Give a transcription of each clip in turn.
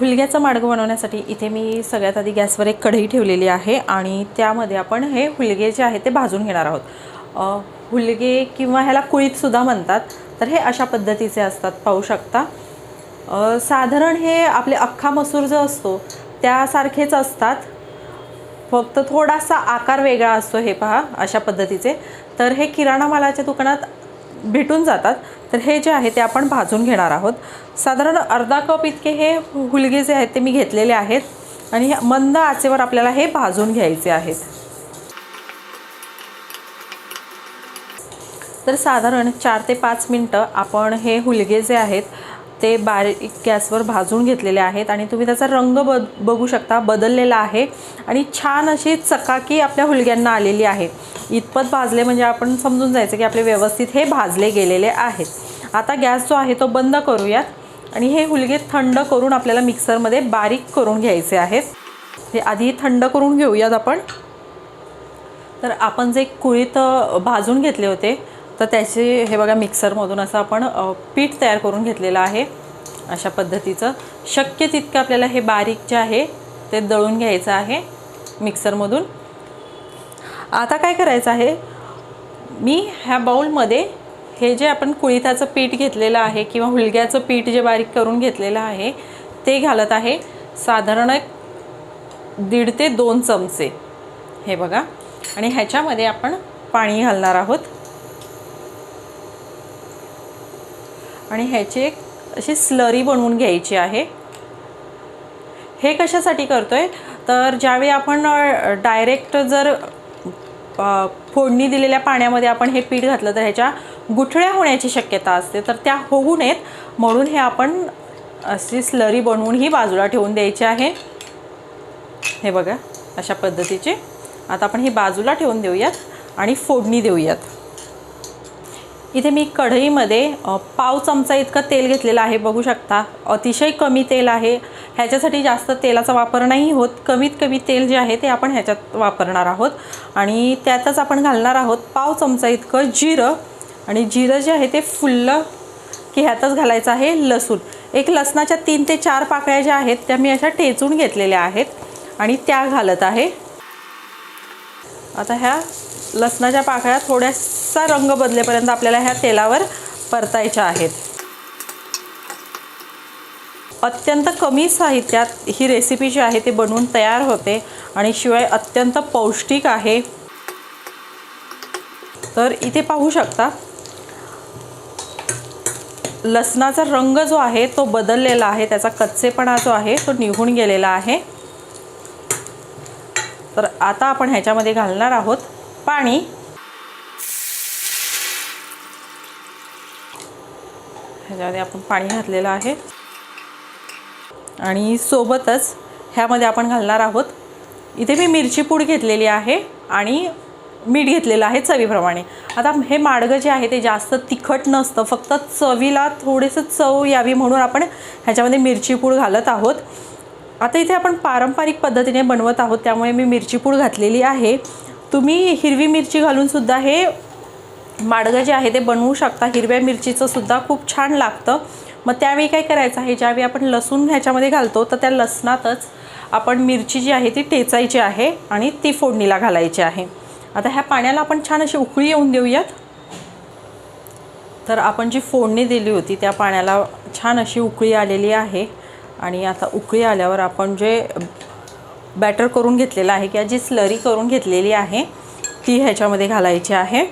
हुलग्याचं माडगं बनवण्यासाठी इथे मी सगळ्यात आधी गॅसवर एक कढई ठेवलेली आहे आणि त्यामध्ये आपण हे हुलगे जे आहे ते भाजून घेणार आहोत. हुलगे किंवा ह्याला कुळीतसुद्धा म्हणतात. तर हे अशा पद्धतीचे असतात पाहू शकता. साधारण हे आपले अख्खा मसूर जो असतो त्यासारखेच असतात. फक्त थोडासा आकार वेगळा असतो हे पहा अशा पद्धतीचे. तर हे किराणा मालाच्या दुकानात भेटून जातात. तर हे जे आहे ते आपण भाजून घेणार आहोत. साधारण अर्धा कप इतके हे हुलगे जे आहेत ते मी घेतलेले आहेत. आणि हे मंद आचेवर आपल्याला हे भाजून घ्यायचे आहेत. तर साधारण चार ते पाच मिनटं आपण हे हुलगे जे आहेत ते बारीक गॅसवर भाजून घेतलेले आहेत आणि तुम्ही त्याचा रंग बद बघू शकता बदललेला आहे. आणि छान अशी चकाकी आपल्या हुलग्यांना आलेली आहे. इतपत भाजले म्हणजे आपण समजून जायचं की आपले व्यवस्थित हे भाजले गेलेले आहेत. आता गॅस जो आहे तो बंद करूयात. आणि हे हुलगे थंड करून आपल्याला मिक्सरमध्ये बारीक करून घ्यायचे आहेत. हे आधी थंड करून घेऊयात आपण. तर आपण जे कुळीत भाजून घेतले होते तर त्याचे हे बघा मिक्सरमधून असं आपण पीठ तयार करून घेतलेलं आहे अशा पद्धतीचं. शक्य तितकं आपल्याला हे बारीक जे आहे ते दळून घ्यायचं आहे मिक्सरमधून. आता काय करायचं आहे मी ह्या बाऊलमध्ये हे जे आपण कुळिताचं पीठ घेतलेलं आहे किंवा हुलग्याचं पीठ जे बारीक करून घेतलेलं आहे ते घालत आहे साधारण एक दीड ते दोन चमचे. हे बघा. आणि ह्याच्यामध्ये आपण पाणी घालणार आहोत. आणि ह्याची एक अशी स्लरी बनवून घ्यायची आहे. हे कशासाठी करतो आहे तर ज्यावेळी आपण डायरेक्ट जर फोडणी दिलेल्या पाण्यामध्ये आपण हे पीठ घातलं तर ह्याच्या गुठळ्या होण्याची शक्यता असते. तर त्या होऊ नयेत म्हणून हे आपण अशी स्लरी बनवून ही बाजूला ठेवून द्यायची आहे. हे बघा अशा पद्धतीचे. आता आपण ही बाजूला ठेवून देऊयात आणि फोडणी देऊयात. इथे मी कढईमध्ये पाव चमचा इतकं तेल घेतलेलं आहे बघू शकता. अतिशय कमी तेल आहे. ह्याच्यासाठी जास्त तेलाचा वापर नाही होत. कमीत कमी तेल जे आहे ते आपण ह्याच्यात वापरणार आहोत. आणि त्यातच आपण घालणार आहोत पाव चमचा इतकं जिरं. आणि जिरं जे आहे ते फुललं की ह्यातच घालायचं आहे लसूण. एक लसणाच्या तीन ते चार पाकळ्या ज्या आहेत त्या मी अशा ठेचून घेतलेल्या आहेत. आणि त्या घालत आहे. आता ह्या लसणाच्या पाकळ्या थोड्यासा रंग बदलेपर्यंत आपल्याला ह्या तेलावर परतायच्या आहेत. अत्यंत कमी साहित्यात ही रेसिपी जी आहे ती बनवून तयार होते आणि शिवाय अत्यंत पौष्टिक आहे. तर इथे पाहू शकता लसणाचा रंग जो आहे तो बदललेला आहे त्याचा कच्चेपणा जो आहे तो निघून गेलेला आहे. तर आता आपण ह्याच्यामध्ये घालणार आहोत पाणी. ह्याच्यामध्ये आपण पाणी घातलेलं आहे. आणि सोबतच ह्यामध्ये आपण घालणार आहोत. इथे मी मिरची पूड घेतलेली आहे आणि मीठ घेतलेलं आहे चवीप्रमाणे. आता हे माडगं जे आहे ते जास्त तिखट नसतं फक्त चवीला थोडेसं चव यावी म्हणून आपण ह्याच्यामध्ये मिरची पूड घालत आहोत. आता इथे आपण पारंपरिक पद्धतीने बनवत आहोत त्यामुळे मी मिरची पूड घातलेली आहे. तुम्ही हिरवी मिरची घालूनसुद्धा हे माडगं जे आहे ते बनवू शकता. हिरव्या मिरचीचं सुद्धा खूप छान लागतं. मग त्यावेळी काय करायचं आहे? ज्यावेळी आपण लसूण ह्याच्यामध्ये घालतो तर त्या लसणातच आपण मिरची जी आहे ती टेचायची आहे आणि ती फोडणीला घालायची आहे. आता ह्या पाण्याला आपण छान अशी उकळी येऊन देऊयात. तर आपण जी फोडणी दिली होती त्या पाण्याला छान अशी उकळी आलेली आहे. आणि आता उकळी आल्यावर आपण जे बॅटर करून घेतलेलं आहे किंवा जी स्लरी करून घेतलेली आहे ती ह्याच्यामध्ये घालायची आहे.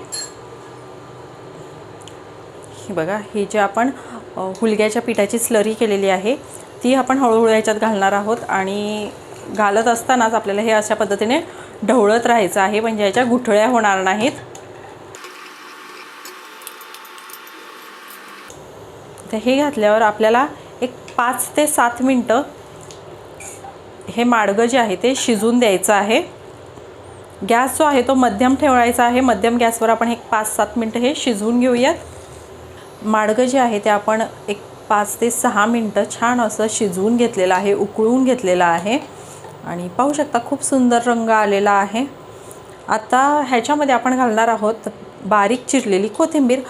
ही बघा ही जी आपण हुलग्याच्या पिठाची स्लरी केलेली आहे ती आपण हळूहळू ह्याच्यात घालणार आहोत आणि घालत असतानाच आपल्याला हे अशा पद्धतीने ढवळत राहायचं आहे म्हणजे ह्याच्या गुठळ्या होणार नाहीत. तर हे घातल्यावर आपल्याला एक पाच ते सात मिनटं हे माडगं जे आहे ते शिजून द्यायचं आहे. गॅस जो आहे तो मध्यम ठेवायचा आहे. मध्यम गॅसवर आपण एक पाच सात मिनटं हे शिजवून घेऊयात. माडगं जे आहे ते आपण एक पाच ते सहा मिनटं छान असं शिजवून घेतलेलं आहे उकळून घेतलेलं आहे. आणि पाहू शकता खूप सुंदर रंग आलेला आहे. आता ह्याच्यामध्ये आपण घालणार आहोत बारीक चिरलेली कोथिंबीर.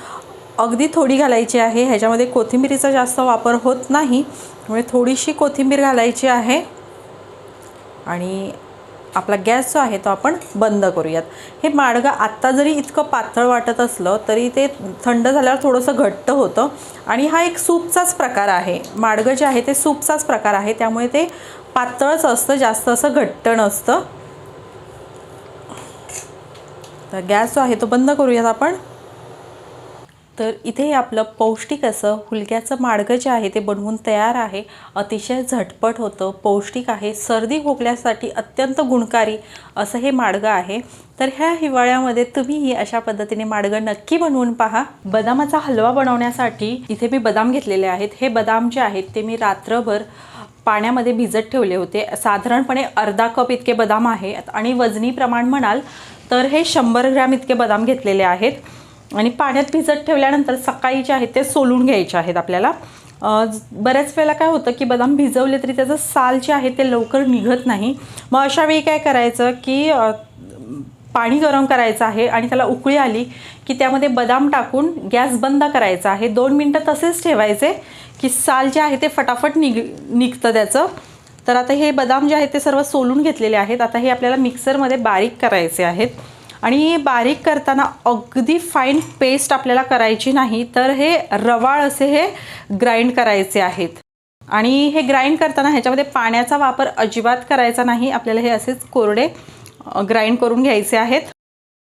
अगदी थोडी घालायची आहे. ह्याच्यामध्ये कोथिंबीरीचा जास्त वापर होत नाही. त्यामुळे थोडीशी कोथिंबीर घालायची आहे. आणि आपला गॅस जो आहे तो आपण बंद करूयात. हे माडगं आत्ता जरी इतकं पातळ वाटत असलं तरी ते थंड झाल्यावर थोडंसं घट्ट होतं. आणि हा एक सूपचाच प्रकार आहे. माडगं जे आहे ते सूपचाच प्रकार आहे. त्यामुळे ते पातळच असतं जास्त असं घट्ट नसतं. तर गॅस जो आहे तो बंद करूयात आपण. तर इथे आपलं पौष्टिक असं हुलक्याचं माडगं जे आहे ते बनवून तयार आहे. अतिशय झटपट होतं. पौष्टिक आहे. सर्दी खोकल्यासाठी अत्यंत गुणकारी असं हे माडगं आहे. तर ह्या हिवाळ्यामध्ये तुम्हीही अशा पद्धतीने माडगं नक्की बनवून पहा. बदामाचा हलवा बनवण्यासाठी इथे मी बदाम घेतलेले आहेत. हे बदाम जे आहेत ते मी रात्रभर पाण्यामध्ये भिजत ठेवले होते. साधारणपणे अर्धा कप इतके बदाम आहेत. आणि वजनी प्रमाण म्हणाल तर हे शंभर ग्रॅम इतके बदाम घेतलेले आहेत. आणि पाण्यात भिजत ठेवल्यानंतर सकाळी जे आहेत ते सोलून घ्यायचे आहेत आपल्याला. बऱ्याच वेळेला काय होतं की बदाम भिजवले तरी त्याचं साल जे आहे ते लवकर निघत नाही. मग अशावेळी काय करायचं की पाणी गरम करायचं आहे आणि त्याला उकळी आली की त्यामध्ये बदाम टाकून गॅस बंद करायचा आहे. दोन मिनटं तसेच ठेवायचे की साल जे आहे ते फटाफट निघ निघतं त्याचं. तर आता हे बदाम जे आहेत ते सर्व सोलून घेतलेले आहेत. आता हे आपल्याला मिक्सरमध्ये बारीक करायचे आहेत. आणि बारीक करताना अगदी फाईन पेस्ट आपल्याला करायची नाही तर हे रवाळ असे हे ग्राइंड करायचे आहेत. आणि हे ग्राइंड करताना ह्याच्यामध्ये पाण्याचा वापर अजिबात करायचा नाही आपल्याला हे असेच कोरडे ग्राइंड करून घ्यायचे आहेत.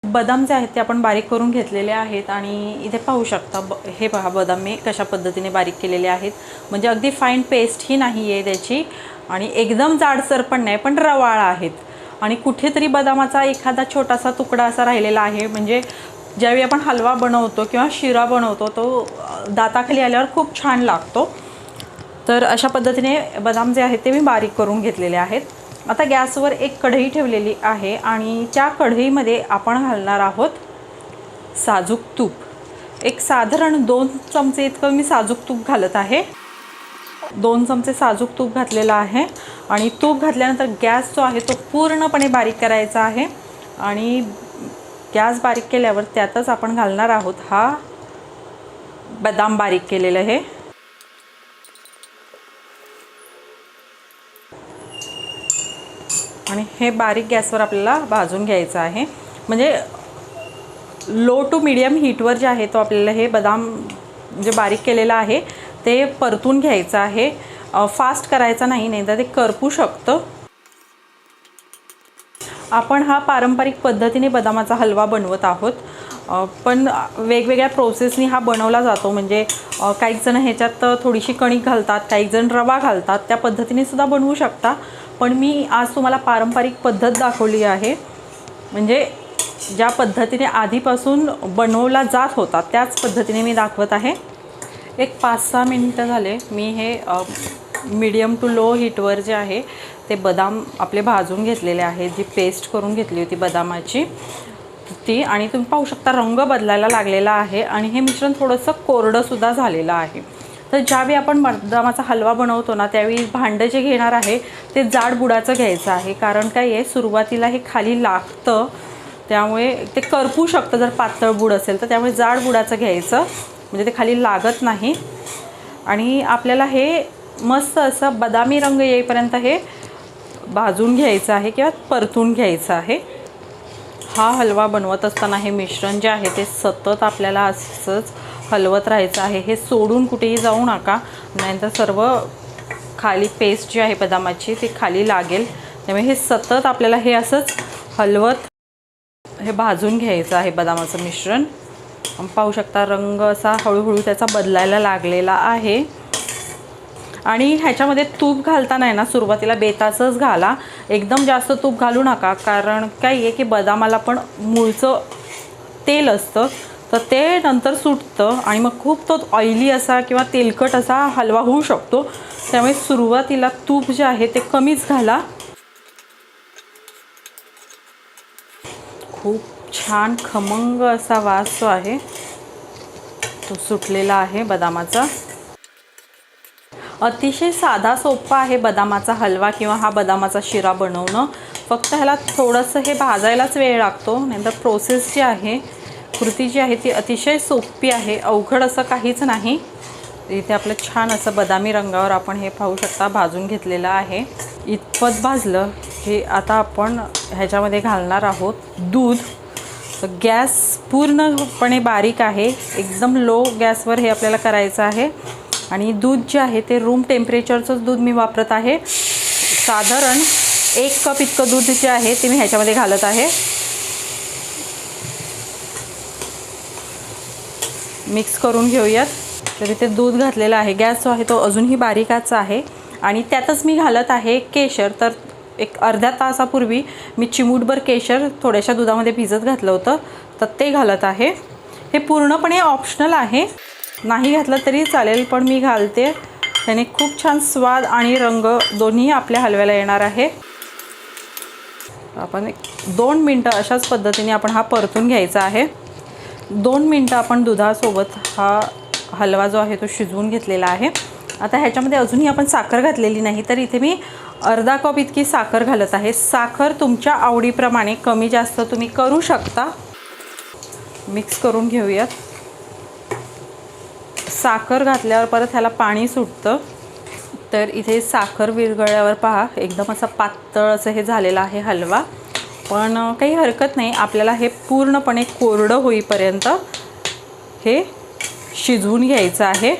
बदाम जे आहेत ते आपण बारीक करून घेतलेले आहेत आणि इथे पाहू शकता ब हे पहा बदाम मी कशा पद्धतीने बारीक केलेले आहेत. म्हणजे अगदी फाईन पेस्ट ही नाही आहे त्याची आणि एकदम जाडसर पण नाही पण रवाळ आहेत. आणि कुठेतरी बदामाचा एखादा छोटासा तुकडा असा राहिलेला आहे. म्हणजे ज्यावेळी आपण हलवा बनवतो किंवा शिरा बनवतो तो दाताखाली आल्यावर खूप छान लागतो. तर अशा पद्धतीने बदाम जे आहेत ते मी बारीक करून घेतलेले आहेत. आता गॅसवर एक कढई ठेवलेली आहे आणि त्या कढईमध्ये आपण घालणार आहोत साजूक तूप. एक साधारण दोन चमचे इतकं मी साजूक तूप घालत आहे. दोन चमचे साजूक तूप घातलेलं आहे. आणि तूप घातल्यानंतर गॅस जो आहे तो पूर्णपणे बारीक करायचा आहे. आणि गॅस बारीक केल्यावर त्यातच आपण घालणार आहोत हा बदाम बारीक केलेलं हे. आणि हे बारीक गॅसवर आपल्याला भाजून घ्यायचं आहे. म्हणजे लो टू मिडियम हीटवर जे आहे तो आपल्याला हे बदाम जे बारीक केलेलं आहे ते परतून घ्यायचं आहे. फास्ट करायचा नाही नाही तर ते करपू शकतं. आपण हा पारंपरिक पद्धतीने बदामाचा हलवा बनवत आहोत. पण वेगवेगळ्या प्रोसेसनी हा बनवला जातो. म्हणजे अ, काही जण ह्याच्यात थोडीशी कणिक घालतात काही जण रवा घालतात. त्या पद्धतीने सुद्धा बनवू शकता. पण मी आज तुम्हाला पारंपरिक पद्धत दाखवली आहे. म्हणजे ज्या पद्धतीने आधीपासून बनवला जात होता त्याच पद्धतीने मी दाखवत आहे. एक पाच सहा मिनटं झाले. मी हे मीडियम टू लो हीटवर जे आहे ते बदाम आपले भाजून घेतलेले आहेत. जी पेस्ट करून घेतली होती बदामाची ती आणि तुम्ही पाहू शकता रंग बदलायला लागलेला आहे आणि हे मिश्रण थोडंसं कोरडंसुद्धा झालेलं आहे. तर ज्यावेळी आपण बदामाचा हलवा बनवतो ना त्यावेळी भांडं जे घेणार आहे ते जाड बुडाचं घ्यायचं आहे. कारण काय आहे सुरुवातीला हे खाली लागतं त्यामुळे ते करपू शकतं जर पातळ बुड असेल तर. त्यामुळे जाड बुडाचं घ्यायचं. म्हणजे ते खाली लागत नाही. आणि आपल्याला हे मस्त असं बदामी रंग येईपर्यंत हे भाजून घ्यायचं आहे किंवा परतून घ्यायचं आहे. हा हलवा बनवत असताना हे मिश्रण जे आहे ते सतत आपल्याला असंच हलवत राहायचं आहे. हे सोडून कुठेही जाऊ नका. नाहीतर सर्व खाली पेस्ट जी आहे बदामाची ती खाली लागेल. त्यामुळे हे सतत आपल्याला हे असंच हलवत हे भाजून घ्यायचं आहे बदामाचं मिश्रण. पाहू शकता रंग असा हळूहळू त्याचा बदलायला लागलेला आहे. आणि ह्याच्यामध्ये तूप घालताना आहे ना सुरुवातीला बेताचंच घाला. एकदम जास्त तूप घालू नका कारण काय आहे की बदामाला पण मूळचं तेल असतं. तर ते नंतर सुटतं आणि मग खूप तो ऑइली असा किंवा तेलकट असा हलवा होऊ शकतो. त्यामुळे सुरुवातीला तूप जे आहे ते कमीच घाला. खूप छान खमंग असा वास जो आहे तो सुटलेला आहे बदामाचा. अतिशय साधा सोपा आहे बदामाचा हलवा किंवा हा बदामाचा शिरा बनवणं. फक्त ह्याला थोडंसं हे भाजायलाच वेळ लागतो नंतर प्रोसेस जी आहे कृती जी आहे ती अतिशय सोपी आहे अवघड असं काहीच नाही. इथे आपलं छान असं बदामी रंगावर आपण हे पाहू शकता भाजून घेतलेलं आहे. इतपत भाजलं हे आता आपण ह्याच्यामध्ये घालणार आहोत दूध. तर गॅस पूर्णपणे बारीक आहे. एकदम लो गॅसवर हे आपल्याला करायचं आहे. आणि दूध जे आहे ते रूम टेम्परेचरचंच दूध मी वापरत आहे. साधारण एक कप इतकं दूध जे आहे ते मी ह्याच्यामध्ये घालत आहे. मिक्स करून घेऊयात. तर इथे दूध घातलेलं आहे. गॅस जो आहे तो अजूनही बारीकाच आहे. आणि त्यातच मी घालत आहे केशर. तर एक अर्ध्या तासापूर्वी मी चिमूटभर केशर थोड्याशा दुधामध्ये भिजत घातलं होतं तर ते घालत आहे. हे पूर्णपणे ऑप्शनल आहे. नाही घातलं तरी चालेल पण मी घालते. त्याने खूप छान स्वाद आणि रंग दोन्ही आपल्या हलव्याला येणार आहे. आपण एक दोन मिनटं अशाच पद्धतीने आपण हा परतून घ्यायचा आहे. दोन मिनटं आपण दुधासोबत हा हलवा जो आहे तो शिजवून घेतलेला आहे. आता ह्याच्यामध्ये अजूनही आपण साखर घातलेली नाही तर इथे मी अर्धा कप इतकी साखर घालत आहे. साखर तुमच्या आवडीप्रमाणे कमी जास्त तुम्ही करू शकता. मिक्स करून घेऊयात. साखर घातल्यावर परत ह्याला पाणी सुटतं. तर इथे साखर विरघळल्यावर पहा एकदम असं पातळ असं हे झालेलं आहे हलवा. पण काही हरकत नाही. आपल्याला हे पूर्णपणे कोरडं होईपर्यंत हे शिजवून घ्यायचं आहे.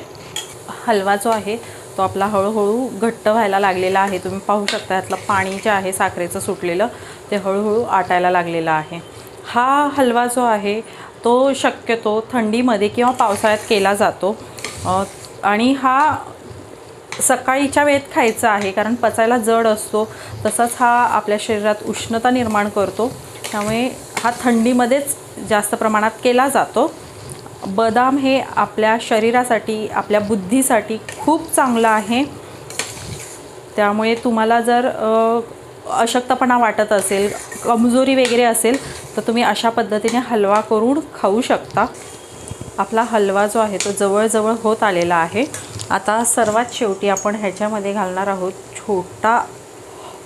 हलवा जो आहे तो आपला हळूहळू घट्ट व्हायला लागलेला आहे. तुम्ही पाहू शकता यातलं पाणी जे आहे साखरेचं सुटलेलं ते हळूहळू आटायला लागलेलं आहे. हा हलवा जो आहे तो शक्यतो थंडीमध्ये किंवा पावसाळ्यात केला जातो. आणि हा सकाळीच्या वेळेत खायचा आहे कारण पचायला जड असतो. तसाच हा आपल्या शरीरात उष्णता निर्माण करतो. त्यामुळे हा थंडीमध्येच जास्त प्रमाणात केला जातो. बदाम हे आपल्या शरीरासाठी आपल्या बुद्धीसाठी खूप चांगलं आहे. त्यामुळे तुम्हाला जर अशक्तपणा वाटत असेल कमजोरी वगैरे असेल तर तुम्ही अशा पद्धतीने हलवा करून खाऊ शकता. आपला हलवा जो आहे तो जवळजवळ होत आलेला आहे. आता सर्वात शेवटी आपण ह्याच्यामध्ये घालणार आहोत छोटा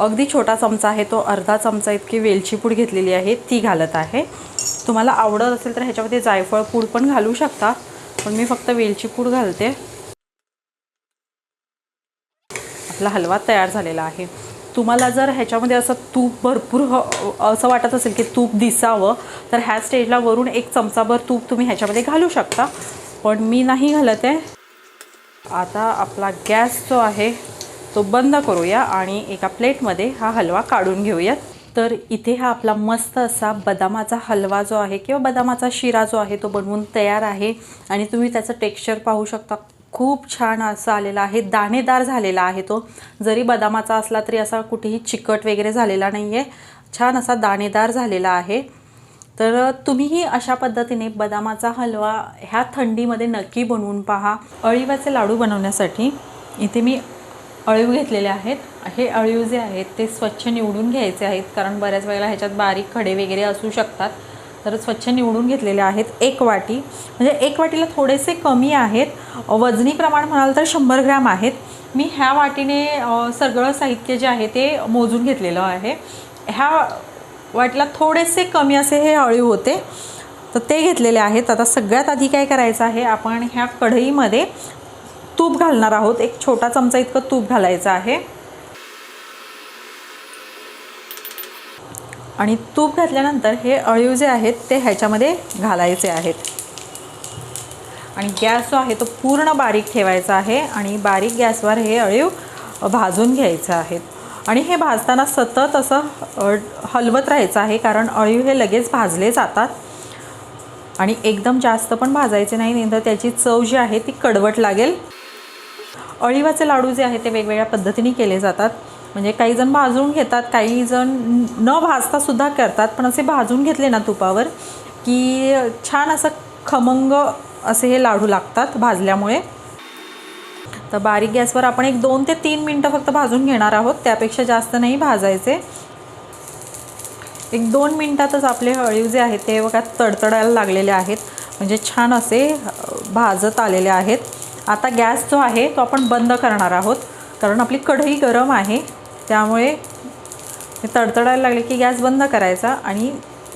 अगदी छोटा चमचा आहे तो अर्धा चमचा इतकी वेलची पूड घेतलेली आहे ती घालत आहे. तुम्हाला आवडत असेल तर ह्याच्यामध्ये जायफळ पूड पण घालू शकता पण मी फक्त वेलची पूड घालते. आपला हलवा तयार झालेला आहे. तुम्हाला जर ह्याच्यामध्ये असं तूप भरपूर ह असं वाटत असेल की तूप दिसावं तर ह्या स्टेजला वरून एक चमचाभर तूप तुम्ही ह्याच्यामध्ये घालू शकता. पण मी नाही घालत आहे. आता आपला गॅस जो आहे तो बंद करूया आणि एका प्लेटमध्ये हा हलवा काढून घेऊयात. तर इथे हा आपला मस्त असा बदामाचा हलवा जो आहे किंवा बदामाचा शिरा जो आहे तो बनवून तयार आहे. आणि तुम्ही त्याचं टेक्स्चर पाहू शकता. खूप छान असं आलेला आहे. दाणेदार झालेला आहे तो. जरी बदामाचा असला तरी असा कुठेही चिकट वगैरे झालेला नाही आहे छान असा दाणेदार झालेला आहे. तर तुम्हीही अशा पद्धतीने बदामाचा हलवा ह्या थंडीमध्ये नक्की बनवून पहा. अळीवाचे लाडू बनवण्यासाठी इथे मी अळीव घेतलेले आहेत. हे अळीव जे आहेत ते स्वच्छ निवडून घ्यायचे आहेत. कारण बऱ्याच वेळेला ह्याच्यात बारीक खडे वगैरे असू शकतात. तर स्वच्छ निवडून घेतलेले आहेत एक वाटी. म्हणजे एक वाटीला थोडेसे कमी आहेत. वजनी प्रमाण म्हणाल तर शंभर ग्रॅम आहेत. मी ह्या वाटीने सगळं साहित्य जे आहे ते मोजून घेतलेलं आहे. ह्या वाटीला थोडेसे कमी असे हे अळीव होते. तर ते घेतलेले आहेत. आता सगळ्यात आधी काय करायचं आहे? आपण ह्या कढईमध्ये तूप घालणार आहोत. एक छोटा चमचा इतकं तूप घालायचं आहे. आणि तूप घातल्यानंतर हे अळीव जे आहेत ते ह्याच्यामध्ये घालायचे आहेत. आणि गॅस जो आहे तो पूर्ण बारीक ठेवायचा आहे आणि बारीक गॅसवर हे अळीव भाजून घ्यायचं आहेत आणि हे भाजताना सतत असं हलवत राहायचं आहे कारण अळीव हे लगेच भाजले जातात. आणि एकदम जास्त पण भाजायचे नाही नाही तर त्याची चव जी आहे ती कडवट लागेल. अळीवाचे लाडू जे आहेत ते वेगवेगळ्या पद्धतीने केले जातात. म्हणजे काही जण भाजून घेतात काही जण न भाजतासुद्धा करतात. पण असे भाजून घेतले ना तुपावर की छान असं खमंग असे हे लाडू लागतात भाजल्यामुळे. तर बारीक गॅसवर आपण एक दोन ते तीन मिनटं फक्त भाजून घेणार आहोत. त्यापेक्षा जास्त नाही भाजायचे. एक दोन मिनटातच आपले अळीव जे आहेत ते बघा तडतडायला लागलेले आहेत. म्हणजे छान असे भाजत आलेले आहेत. आता गॅस जो आहे तो आपण बंद करणार आहोत. कारण आपली कढई गरम आहे. त्यामुळे हे तडतडायला लागले की गॅस बंद करायचा आणि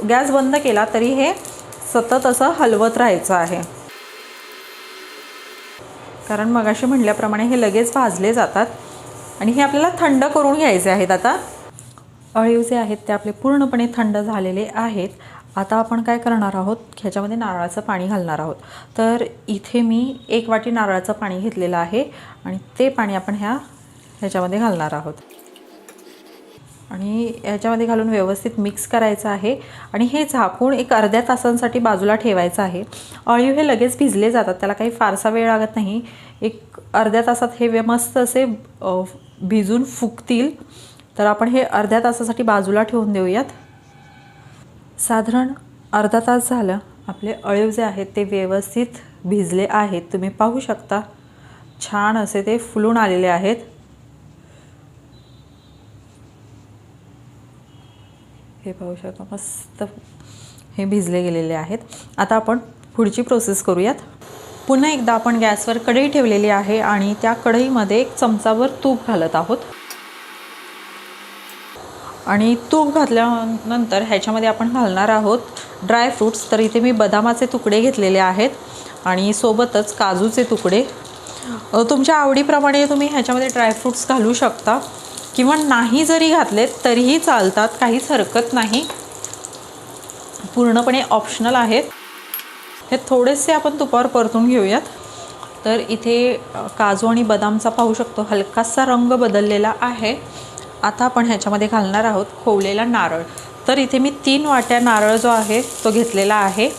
गॅस बंद केला तरी हे सतत असं हलवत राहायचं आहे. कारण मगाशी म्हटल्याप्रमाणे हे लगेच भाजले जातात आणि हे आपल्याला थंड करून घ्यायचे आहेत आता. अळीव जे आहेत ते आपले पूर्णपणे थंड झालेले आहेत. आता आपण काय करणार आहोत? ह्याच्यामध्ये नारळाचं पाणी घालणार आहोत. तर इथे मी एक वाटी नारळाचं पाणी घेतलेलं आहे आणि ते पाणी आपण ह्या ह्याच्यामध्ये घालणार आहोत. आणि ह्याच्यामध्ये घालून व्यवस्थित मिक्स करायचं आहे. आणि हे झाकून एक अर्ध्या तासांसाठी बाजूला ठेवायचं आहे. अळीव हे लगेच भिजले जातात. त्याला काही फारसा वेळ लागत नाही. एक अर्ध्या तासात हे वे- मस्त असे भिजून फुगतील. तर आपण हे अर्ध्या तासासाठी बाजूला ठेवून देऊयात. साधारण अर्धा तास झालं. आपले अळीव जे आहेत ते व्यवस्थित भिजले आहेत. तुम्ही पाहू शकता. छान असे ते फुलून आलेले आहेत. हे पाहू शकता. मस्त हे भिजले गेलेले आहेत. आता आपण पुढची प्रोसेस करूयात. पुन्हा एकदा आपण गॅसवर कढई ठेवलेली आहे आणि त्या कढईमध्ये एक चमचाभर तूप घालत आहोत. आणि तूप घातल्यानंतर ह्याच्यामध्ये आपण घालणार आहोत ड्रायफ्रूट्स तर इथे मी बदामाचे तुकडे घेतलेले आहेत आणि सोबतच काजूचे तुकडे. तुमच्या आवडीप्रमाणे तुम्ही ह्याच्यामध्ये ड्रायफ्रूट्स घालू शकता. किंवा नाही जरी घातलेत तरीही चालतात. काहीच हरकत नाही. पूर्णपणे ऑप्शनल आहेत. हे थोडेसे आपण तुपावर परतून घेऊयात. तर इथे काजू आणि बदामचा पाहू शकतो. हलकासा रंग बदललेला आहे. आता आपण ह्याच्यामध्ये घालणार आहोत खोवलेला नारळ. तर इथे मी तीन वाट्या नारळ जो आहे तो घेतलेला आहे.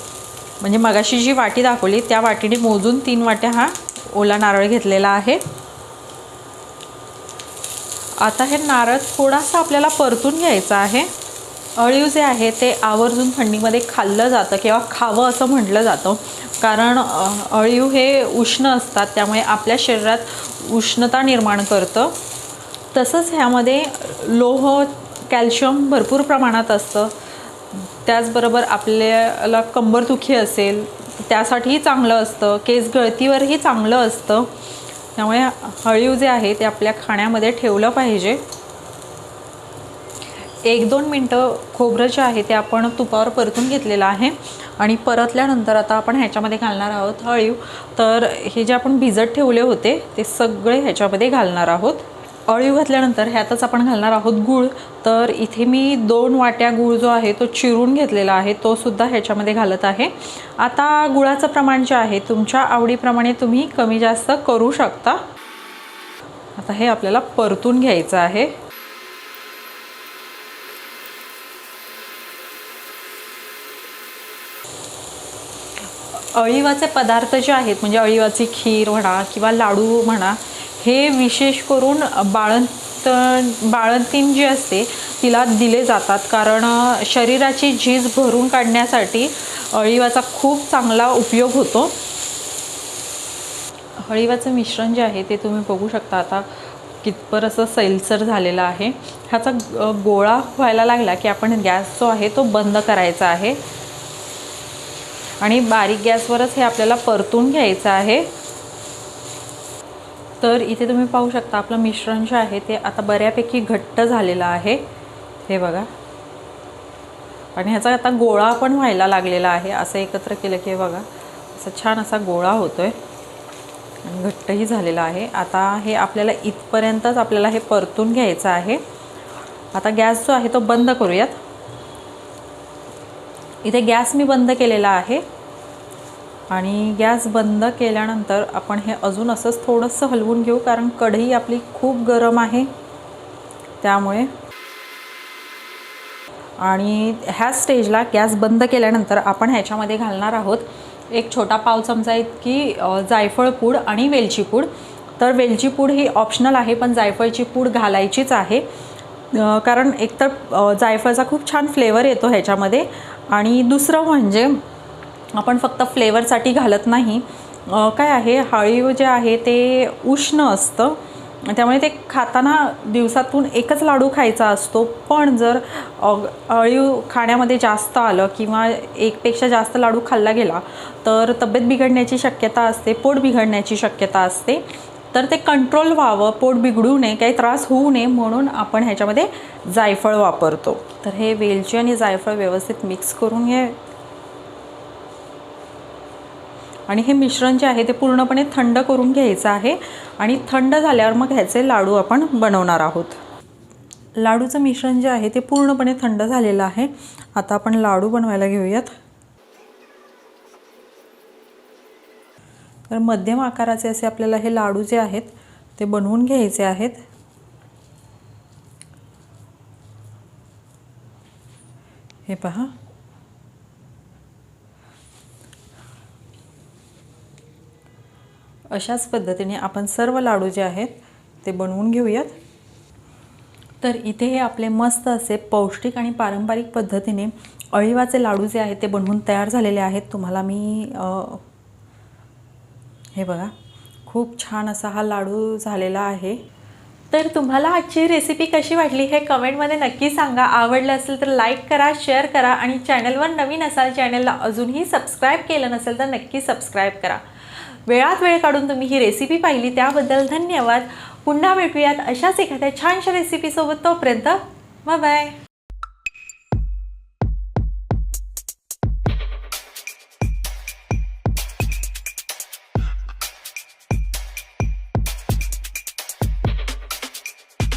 म्हणजे मगाशी जी वाटी दाखवली त्या वाटीने मोजून तीन वाट्या हा ओला नारळ घेतलेला आहे. आता हे नारळ थोडासा आपल्याला परतून घ्यायचा आहे. अळीव जे आहे ते आवर्जून थंडीमध्ये खाल्लं जातं किंवा खावं असं म्हटलं जातं. कारण अळीव हे उष्ण असतात त्यामुळे आपल्या शरीरात उष्णता निर्माण करतं. तसंच ह्यामध्ये लोह कॅल्शियम भरपूर प्रमाणात असतं. त्याचबरोबर आपल्याला कंबरदुखी असेल त्यासाठीही चांगलं असतं. केस गळतीवरही चांगलं असतं. त्यामुळे हळीव जे आहे ते आपल्या खाण्यामध्ये ठेवलं पाहिजे. एक दोन मिनटं खोबरं जे आहे ते आपण तुपावर परतून घेतलेलं आहे. आणि परतल्यानंतर आता आपण ह्याच्यामध्ये घालणार आहोत हळीव. तर हे जे आपण भिजत ठेवले होते ते सगळे ह्याच्यामध्ये घालणार आहोत. अळीव घातल्यानंतर ह्यातच आपण घालणार आहोत गूळ. तर इथे मी दोन वाट्या गूळ जो आहे तो चिरून घेतलेला आहे तो सुद्धा ह्याच्यामध्ये घालत आहे. आता गुळाचं प्रमाण जे आहे तुमच्या आवडीप्रमाणे तुम्ही कमी जास्त करू शकता. आता हे आपल्याला परतून घ्यायचं आहे. अळीवाचे पदार्थ जे आहेत म्हणजे अळीवाची खीर म्हणा किंवा लाडू म्हणा हे विशेष करून बाळंत बाळंतीण जी असते तिला दिले जातात. कारण शरीराची झीज भरून काढण्यासाठी अळीवाचा खूप चांगला उपयोग होतो. हळीवाचं मिश्रण जे आहे ते तुम्ही बघू शकता आता कितपर असं सैलसर झालेलं आहे. ह्याचा गोळा व्हायला लागला की आपण गॅस जो आहे तो बंद करायचा आहे. आणि बारीक गॅसवरच हे आपल्याला परतून घ्यायचं आहे. तर इथे तुम्ही पाहू शकता आपलं मिश्रण जे आहे ते आता बऱ्यापैकी घट्ट झालेलं आहे. हे बघा. आणि ह्याचा आता गोळा पण व्हायला लागलेला आहे. असं एकत्र केलं की बघा असं छान असा गोळा होतो आणि घट्टही झालेला आहे. आता हे आपल्याला इथपर्यंतच आपल्याला हे परतून घ्यायचं आहे. आता गॅस जो आहे तो बंद करूयात. इथे गॅस मी बंद केलेला आहे. आणि गॅस बंद केल्यानंतर आपण हे अजून असंच थोडंसं हलवून घेऊ कारण कढई आपली खूप गरम आहे. त्यामुळे आणि ह्या स्टेजला गॅस बंद केल्यानंतर आपण ह्याच्यामध्ये घालणार आहोत एक छोटा पाव चमचा इतकी जायफळ पूड आणि वेलची पूड. तर वेलची पूड ही ऑप्शनल आहे पण जायफळची पूड घालायचीच आहे. कारण एकतर जायफळचा खूप छान फ्लेवर येतो ह्याच्यामध्ये. आणि दुसरं म्हणजे आपण फक्त फ्लेवरसाठी घालत नाही. काय आहे हळीव जे आहे ते उष्ण असतं. त्यामुळे ते खाताना दिवसातून एकच लाडू खायचा असतो. पण जर अळीव खाण्यामध्ये जास्त आलं किंवा एकपेक्षा जास्त लाडू खाल्ला गेला तर तब्येत बिघडण्याची शक्यता असते पोट बिघडण्याची शक्यता असते. तर ते कंट्रोल व्हावं पोट बिघडू नये काही त्रास होऊ नये म्हणून आपण ह्याच्यामध्ये जायफळ वापरतो. तर हे वेलची आणि जायफळ व्यवस्थित मिक्स करून हे आणि हे मिश्रण जे आहे ते पूर्णपणे थंड करून घ्यायचं आहे आणि थंड झाल्यावर मग ह्याचे लाडू आपण बनवणार आहोत. लाडूचं मिश्रण जे आहे ते पूर्णपणे थंड झालेलं आहे. आता आपण लाडू बनवायला घेऊयात. तर मध्यम आकाराचे असे आपल्याला हे लाडू जे आहेत ते बनवून घ्यायचे आहेत. हे पहा. अशाच पद्धतीने आपण सर्व लाडू जे आहेत ते बनवून घेऊयात. तर इथे हे आपले मस्त असे पौष्टिक आणि पारंपरिक पद्धतीने अळीवाचे लाडू जे आहेत ते बनवून तयार झालेले आहेत. तुम्हाला मी हे बघा खूप छान असा हा लाडू झालेला आहे. तर तुम्हाला आजची रेसिपी कशी वाटली हे कमेंटमध्ये नक्की सांगा. आवडलं असेल तर लाईक करा शेअर करा आणि चॅनलवर नवीन असाल चॅनलला अजूनही सबस्क्राईब केलं नसेल तर नक्की सबस्क्राईब करा. वेळात वेळ काढून तुम्ही ही रेसिपी पाहिली त्याबद्दल धन्यवाद. पुन्हा भेटूयात अशाच एखाद्या छानशा रेसिपीसोबत तोपर्यंत बाय बाय